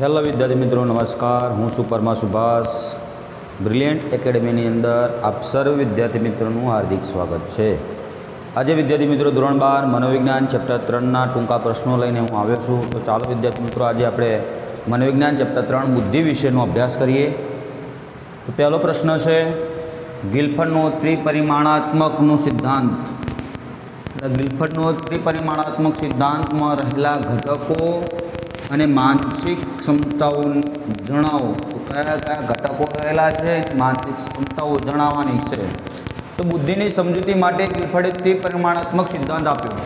Hello વિદ્યાર્થી મિત્રો, નમસ્કાર. હું સુપરમા સુભાષ. બ્રિલિયન્ટ એકેડમીની અંદર આપ સર્વ વિદ્યાર્થી મિત્રોનું હાર્દિક સ્વાગત છે. આજે વિદ્યાર્થી મિત્રો, ધોરણ બાર, મનોવિજ્ઞાન ચેપ્ટર ત્રણના ટૂંકા પ્રશ્નો લઈને હું આવ્યો છું. તો ચાલો વિદ્યાર્થી મિત્રો, આજે આપણે મનોવિજ્ઞાન ચેપ્ટર ત્રણ બુદ્ધિ વિશેનો અભ્યાસ કરીએ. તો પહેલો પ્રશ્ન છે ગિલ્ફરનો ત્રિપરિમાણાત્મકનો સિદ્ધાંત. ગિલ્ફર્ડનો ત્રિપરિમાણાત્મક સિદ્ધાંતમાં રહેલા ઘટકો અને માનસિક ક્ષમતાઓ જણાવો. તો કયા કયા ઘટકો રહેલા છે? માનસિક ક્ષમતાઓ જણાવવાની છે. તો બુદ્ધિની સમજૂતી માટે ગિલફળે તે પરિમાણાત્મક સિદ્ધાંત આપ્યો.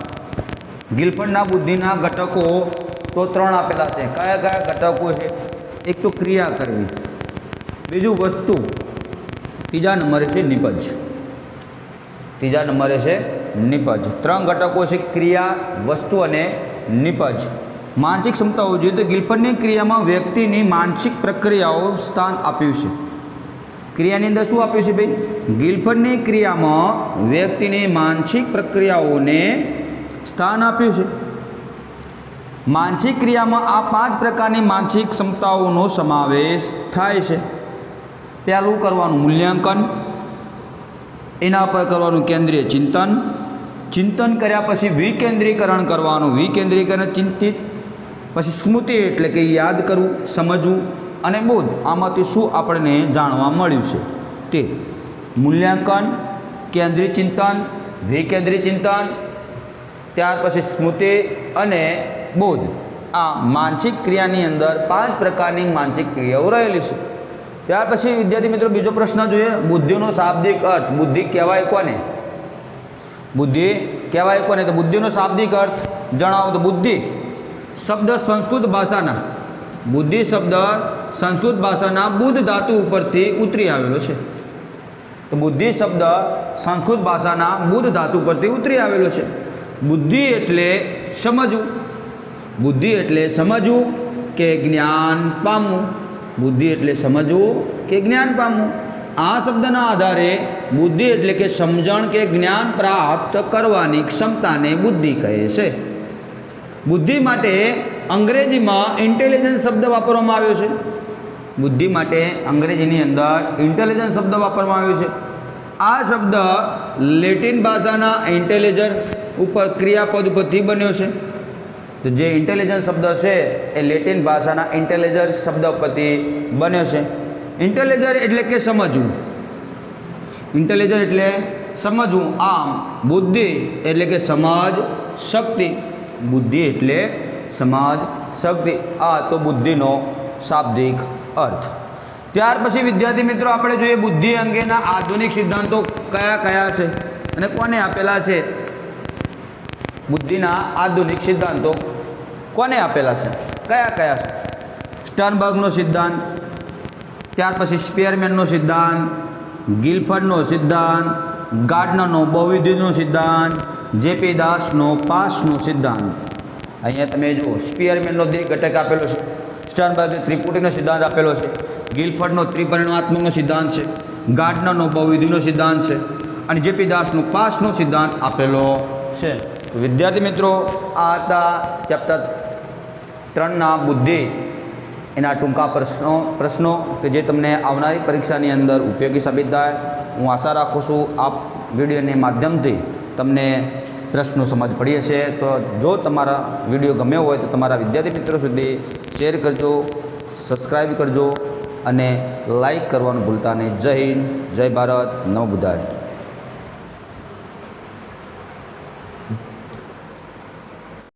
ગિલફળના બુદ્ધિના ઘટકો તો ત્રણ આપેલા છે. કયા કયા ઘટકો છે? એક તો ક્રિયા કરવી. બીજું વસ્તુ. ત્રીજા નંબરે છે નિપજ. ત્રીજા નંબરે છે નિપજ. ત્રણ ઘટકો છે ક્રિયા, વસ્તુ અને નિપજ. માનસિક ક્ષમતાઓ જોઈએ તો ગિલ્ફર્ડની ક્રિયામાં વ્યક્તિની માનસિક પ્રક્રિયાઓ સ્થાન આપ્યું છે. ક્રિયાની અંદર શું આપ્યું છે ભાઈ? ગિલ્ફર્ડની ક્રિયામાં વ્યક્તિની માનસિક પ્રક્રિયાઓને સ્થાન આપ્યું છે. માનસિક ક્રિયામાં આ પાંચ પ્રકારની માનસિક ક્ષમતાઓનો સમાવેશ થાય છે. પહેલું કરવાનું મૂલ્યાંકન, એના પર કરવાનું કેન્દ્રીય ચિંતન. ચિંતન કર્યા પછી વિકેન્દ્રીકરણ કરવાનું. વિકેન્દ્રીકરણ ચિંતિત પછી સ્મૃતિ એટલે કે યાદ કરવું, સમજવું અને બોધ, આમાંથી શું આપણને જાણવા મળ્યું છે? તે મૂલ્યાંકન, કેન્દ્રીય ચિંતન, વિકેન્દ્રીય ચિંતન, ત્યાર પછી સ્મૃતિ અને બોધ. આ માનસિક ક્રિયાની અંદર પાંચ પ્રકારની માનસિક ક્રિયાઓ રહેલી છે. ત્યાર પછી વિદ્યાર્થી મિત્રો બીજો પ્રશ્ન જોઈએ. બુદ્ધિનો શાબ્દિક અર્થ. બુદ્ધિ કહેવાય કોને? બુદ્ધિ કહેવાય કોને? તો બુદ્ધિનો શાબ્દિક અર્થ. જણાવો તો બુદ્ધિ. શબ્દ સંસ્કૃત ભાષાના. બુદ્ધિ શબ્દ સંસ્કૃત ભાષાના બુદ્ધ ધાતુ ઉપરથી ઉતરી આવેલો છે. તો બુદ્ધિ શબ્દ સંસ્કૃત ભાષાના બુદ્ધ ધાતુ પરથી ઉતરી આવેલો છે. બુદ્ધિ એટલે સમજવું. બુદ્ધિ એટલે સમજવું કે જ્ઞાન પામવું. બુદ્ધિ એટલે સમજવું કે જ્ઞાન પામવું. આ શબ્દના આધારે બુદ્ધિ એટલે કે સમજણ કે જ્ઞાન પ્રાપ્ત કરવાની ક્ષમતાને બુદ્ધિ કહે છે. બુદ્ધિ માટે અંગ્રેજીમાં ઇન્ટેલિજન્સ શબ્દ વાપરવામાં આવ્યો છે. બુદ્ધિ માટે અંગ્રેજીની અંદર ઇન્ટેલિજન્સ શબ્દ વાપરવામાં આવ્યો છે. આ શબ્દ લેટિન ભાષાના ઇન્ટેલિજર ઉપર ક્રિયાપદ ઉપરથી બન્યો છે. તો જે ઇન્ટેલિજન્સ શબ્દ છે એ લેટિન ભાષાના ઇન્ટેલિજર શબ્દ ઉપરથી બન્યો છે. ઇન્ટેલિજર એટલે કે સમજવું. ઇન્ટેલિજર એટલે સમજવું. આમ બુદ્ધિ એટલે કે સમજ, શક્તિ. બુદ્ધિ એટલે સમાજ, શક્તિ. આ તો બુદ્ધિનો શાબ્દિક અર્થ. ત્યાર પછી વિદ્યાર્થી મિત્રો, આપણે જોઈએ બુદ્ધિ અંગેના આધુનિક સિદ્ધાંતો કયા કયા છે અને કોને આપેલા છે? બુદ્ધિના આધુનિક સિદ્ધાંતો કોને આપેલા છે? કયા કયા છે? સ્ટર્નબર્ગનો સિદ્ધાંત, ત્યાર પછી સ્પેરમેનનો સિદ્ધાંત, ગિલ્ફર્ડનો સિદ્ધાંત, ગાર્ડનરનો બહુવિધિનો સિદ્ધાંત જેપી દાસનો પાસનો સિદ્ધાંત. અહીંયા તમે જુઓ, સ્પિયરમેનનો દ્વિ ઘટક આપેલો છે. સ્ટર્નબર્ગે ત્રિપુટીનો સિદ્ધાંત આપેલો છે. ગિલફર્ડનો ત્રિપરિણાત્મકનો સિદ્ધાંત છે. ગાર્ડનરનો બહુવિધિનો સિદ્ધાંત છે. અને જેપી દાસનો પાસનો સિદ્ધાંત આપેલો છે. વિદ્યાર્થી મિત્રો, આ હતા ચેપ્ટર ત્રણના બુદ્ધિ. એના ટૂંકા પ્રશ્નો પ્રશ્નો કે જે તમને આવનારી પરીક્ષાની અંદર ઉપયોગી સાબિત થાય. હું આશા રાખું છું, આપ વિડીયોને માધ્યમથી તમને પ્રશ્નો સમજ પડી હશે, તો જો તમારા વીડિયો ગમ્યો હોય તો તમારા વિદ્યાર્થી મિત્રો સુધી શેર કરજો સબસ્ક્રાઈબ કરજો અને લાઈક કરવાનું ભૂલતા નહીં. જય હિન્દ, જય ભારત, નવ બુધાય